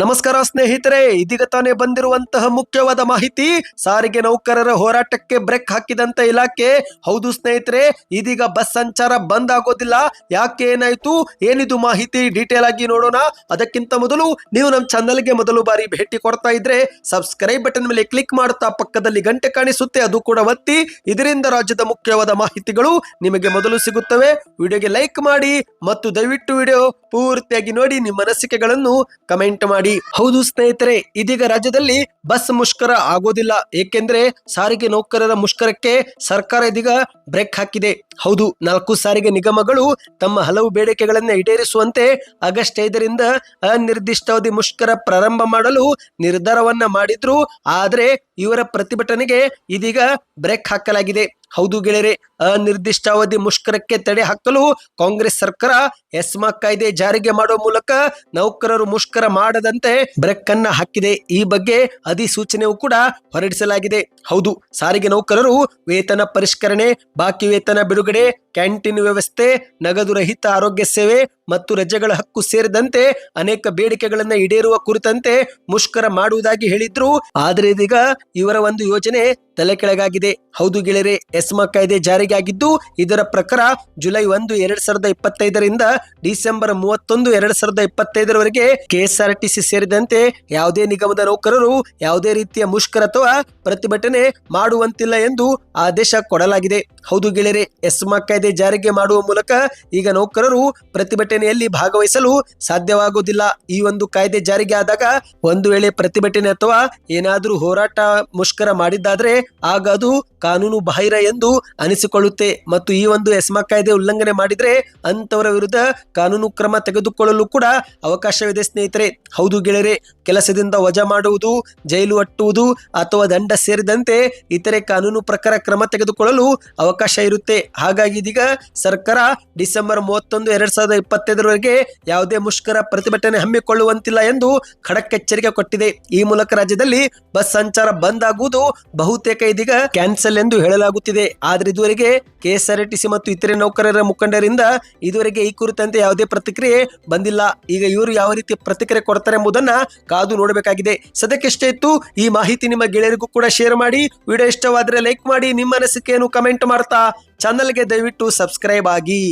ನಮಸ್ಕಾರ ಸ್ನೇಹಿತರೆ, ಇದೀಗ ತಾನೇ ಬಂದಿರುವಂತಹ ಮುಖ್ಯವಾದ ಮಾಹಿತಿ, ಸಾರಿಗೆ ನೌಕರರ ಹೋರಾಟಕ್ಕೆ ಬ್ರೇಕ್ ಹಾಕಿದಂತ ಇಲಾಖೆ. ಹೌದು ಸ್ನೇಹಿತರೆ, ಇದೀಗ ಬಸ್ ಸಂಚಾರ ಬಂದ್ ಆಗೋದಿಲ್ಲ. ಯಾಕೆ ಏನಾಯ್ತು? ಏನಿದು ಮಾಹಿತಿ? ಡೀಟೇಲ್ ಆಗಿ ನೋಡೋಣ. ಅದಕ್ಕಿಂತ ಮೊದಲು ನೀವು ನಮ್ಮ ಚಾನಲ್ಗೆ ಮೊದಲು ಬಾರಿ ಭೇಟಿ ಕೊಡ್ತಾ ಇದ್ರೆ, ಸಬ್ಸ್ಕ್ರೈಬ್ ಬಟನ್ ಮೇಲೆ ಕ್ಲಿಕ್ ಮಾಡುತ್ತಾ ಪಕ್ಕದಲ್ಲಿ ಗಂಟೆ ಕಾಣಿಸುತ್ತೆ, ಅದು ಕೂಡ ಒತ್ತಿ. ಇದರಿಂದ ರಾಜ್ಯದ ಮುಖ್ಯವಾದ ಮಾಹಿತಿಗಳು ನಿಮಗೆ ಮೊದಲು ಸಿಗುತ್ತವೆ. ವಿಡಿಯೋಗೆ ಲೈಕ್ ಮಾಡಿ ಮತ್ತು ದಯವಿಟ್ಟು ವಿಡಿಯೋ ಪೂರ್ತಿಯಾಗಿ ನೋಡಿ, ನಿಮ್ಮ ಅನಿಸಿಕೆಗಳನ್ನು ಕಮೆಂಟ್ ಮಾಡಿ. ಹೌದು ಸ್ನೇಹಿತರೆ, ಇದೀಗ ರಾಜ್ಯದಲ್ಲಿ ಬಸ್ ಮುಷ್ಕರ ಆಗೋದಿಲ್ಲ. ಏಕೆಂದ್ರೆ ಸಾರಿಗೆ ನೌಕರರ ಮುಷ್ಕರಕ್ಕೆ ಸರ್ಕಾರ ಇದೀಗ ಬ್ರೇಕ್ ಹಾಕಿದೆ. ಹೌದು, ನಾಲ್ಕು ಸಾರಿಗೆ ನಿಗಮಗಳು ತಮ್ಮ ಹಲವು ಬೇಡಿಕೆಗಳನ್ನು ಈಡೇರಿಸುವಂತೆ ಆಗಸ್ಟ್ ಐದರಿಂದ ಅನಿರ್ದಿಷ್ಟಾವಧಿ ಮುಷ್ಕರ ಪ್ರಾರಂಭ ಮಾಡಲು ನಿರ್ಧಾರವನ್ನ ಮಾಡಿದ್ರು. ಆದ್ರೆ ಇವರ ಪ್ರತಿಭಟನೆಗೆ ಇದೀಗ ಬ್ರೇಕ್ ಹಾಕಲಾಗಿದೆ. ಹೌದು ಗೆಳೆಯರೆ, ಅನಿರ್ದಿಷ್ಟಾವಧಿ ಮುಷ್ಕರಕ್ಕೆ ತಡೆ ಹಾಕಲು ಕಾಂಗ್ರೆಸ್ ಸರ್ಕಾರ ಎಸ್ಮಾ ಕಾಯ್ದೆ ಜಾರಿಗೆ ಮಾಡುವ ಮೂಲಕ ನೌಕರರು ಮುಷ್ಕರ ಮಾಡದಂತೆ ಬ್ರೇಕ್ ಅನ್ನ ಹಾಕಿದೆ. ಈ ಬಗ್ಗೆ ಅಧಿಸೂಚನೆಯೂ ಕೂಡ ಹೊರಡಿಸಲಾಗಿದೆ. ಹೌದು, ಸಾರಿಗೆ ನೌಕರರು ವೇತನ ಪರಿಷ್ಕರಣೆ, ಬಾಕಿ ವೇತನ ಬಿಡುಗಡೆ, ಕ್ಯಾಂಟೀನ್ ವ್ಯವಸ್ಥೆ, ನಗದು ರಹಿತ ಆರೋಗ್ಯ ಸೇವೆ ಮತ್ತು ರಜೆಗಳ ಹಕ್ಕು ಸೇರಿದಂತೆ ಅನೇಕ ಬೇಡಿಕೆಗಳನ್ನ ಈಡೇರುವ ಕುರಿತಂತೆ ಮುಷ್ಕರ ಮಾಡುವುದಾಗಿ ಹೇಳಿದ್ರು. ಆದ್ರೆ ಇದೀಗ ಇವರ ಒಂದು ಯೋಜನೆ ತಲೆ ಕೆಳಗಾಗಿದೆ. ಹೌದು ಗೆಳೆಯರೆ, ಎಸ್ಮಾ ಕಾಯ್ದೆ ಜಾರಿಗೆ ಆಗಿದ್ದು, ಇದರ ಪ್ರಕಾರ ಜುಲೈ ಒಂದು, ಎರಡ್ ಸಾವಿರದ ಇಪ್ಪತ್ತೈದರಿಂದ ಡಿಸೆಂಬರ್ ಮೂವತ್ತೊಂದು, ಎರಡ್ ಸಾವಿರದ ಇಪ್ಪತ್ತೈದರವರೆಗೆ ಕೆಎಸ್ಆರ್ಟಿಸಿ ಸೇರಿದಂತೆ ಯಾವುದೇ ನಿಗಮದ ನೌಕರರು ಯಾವುದೇ ರೀತಿಯ ಮುಷ್ಕರ ಅಥವಾ ಪ್ರತಿಭಟನೆ ಮಾಡುವಂತಿಲ್ಲ ಎಂದು ಆದೇಶ ಕೊಡಲಾಗಿದೆ. ಹೌದು ಗೆಳೆಯರೆ, ಎಸ್ಮಾ ಕಾಯ್ದೆ ಜಾರಿಗೆ ಮಾಡುವ ಮೂಲಕ ಈಗ ನೌಕರರು ಪ್ರತಿಭಟನೆಯಲ್ಲಿ ಭಾಗವಹಿಸಲು ಸಾಧ್ಯವಾಗುವುದಿಲ್ಲ. ಈ ಒಂದು ಕಾಯ್ದೆ ಜಾರಿಗೆ ಆದಾಗ ಒಂದು ವೇಳೆ ಪ್ರತಿಭಟನೆ ಅಥವಾ ಏನಾದರೂ ಹೋರಾಟ, ಮುಷ್ಕರ ಮಾಡಿದ್ದಾದ್ರೆ ಆಗ ಅದು ಕಾನೂನು ಬಾಹಿರ ಎಂದು ಅನಿಸಿಕೊಳ್ಳುತ್ತೆ. ಮತ್ತು ಈ ಒಂದು ಎಸ್ಮಾ ಕಾಯ್ದೆ ಉಲ್ಲಂಘನೆ ಮಾಡಿದ್ರೆ ಅಂತವರ ವಿರುದ್ಧ ಕಾನೂನು ಕ್ರಮ ತೆಗೆದುಕೊಳ್ಳಲು ಕೂಡ ಅವಕಾಶವಿದೆ ಸ್ನೇಹಿತರೆ. ಹೌದು ಗೆಳೆಯರೆ, ಕೆಲಸದಿಂದ ವಜಾ ಮಾಡುವುದು, ಜೈಲು ಅಟ್ಟುವುದು ಅಥವಾ ದಂಡ ಸೇರಿದಂತೆ ಇತರೆ ಕಾನೂನು ಪ್ರಕಾರ ಕ್ರಮ ತೆಗೆದುಕೊಳ್ಳಲು ಅವಕಾಶ ಇರುತ್ತೆ. ಹಾಗಾಗಿ ಇದೀಗ ಸರ್ಕಾರ ಡಿಸೆಂಬರ್ ಮೂವತ್ತೊಂದು ಎರಡ್ ಸಾವಿರದ ಇಪ್ಪತ್ತೈದರವರೆಗೆ ಯಾವುದೇ ಮುಷ್ಕರ ಪ್ರತಿಭಟನೆ ಹಮ್ಮಿಕೊಳ್ಳುವಂತಿಲ್ಲ ಎಂದು ಖಡಕ್ ಎಚ್ಚರಿಕೆ ಕೊಟ್ಟಿದೆ. ಈ ಮೂಲಕ ರಾಜ್ಯದಲ್ಲಿ ಬಸ್ ಸಂಚಾರ ಬಂದ್ ಆಗುವುದು ಬಹುತೇಕ ಇದೀಗ ಕ್ಯಾನ್ಸಲ್ ಎಂದು ಹೇಳಲಾಗುತ್ತಿದೆ. ಆದ್ರೆ ಇದುವರೆಗೆ ಕೆಎಸ್ಆರ್ಟಿಸಿ ಮತ್ತು ಇತರೆ ನೌಕರರ ಮುಖಂಡರಿಂದ ಇದುವರೆಗೆ ಈ ಕುರಿತಂತೆ ಯಾವುದೇ ಪ್ರತಿಕ್ರಿಯೆ ಬಂದಿಲ್ಲ. ಈಗ ಇವರು ಯಾವ ರೀತಿ ಪ್ರತಿಕ್ರಿಯೆ ಕೊಡ್ತಾರೆ ಎಂಬುದನ್ನ ಕಾದು ನೋಡಬೇಕಾಗಿದೆ. ಸದ್ಯಕ್ಕೆಷ್ಟೇ ಇತ್ತು, ಈ ಮಾಹಿತಿ ನಿಮ್ಮ ಗೆಳೆಯರಿಗೂ ಕೂಡ ಶೇರ್ ಮಾಡಿ, ವಿಡಿಯೋ ಇಷ್ಟವಾದರೆ ಲೈಕ್ ಮಾಡಿ, ನಿಮ್ಮ ಅನಿಸಿಕೆಯನ್ನು ಕಮೆಂಟ್ ಮಾಡ್ತಾ ಚಾನಲ್ಗೆ ದಯವಿಟ್ಟು ಸಬ್ಸ್ಕ್ರೈಬ್ ಆಗಿ.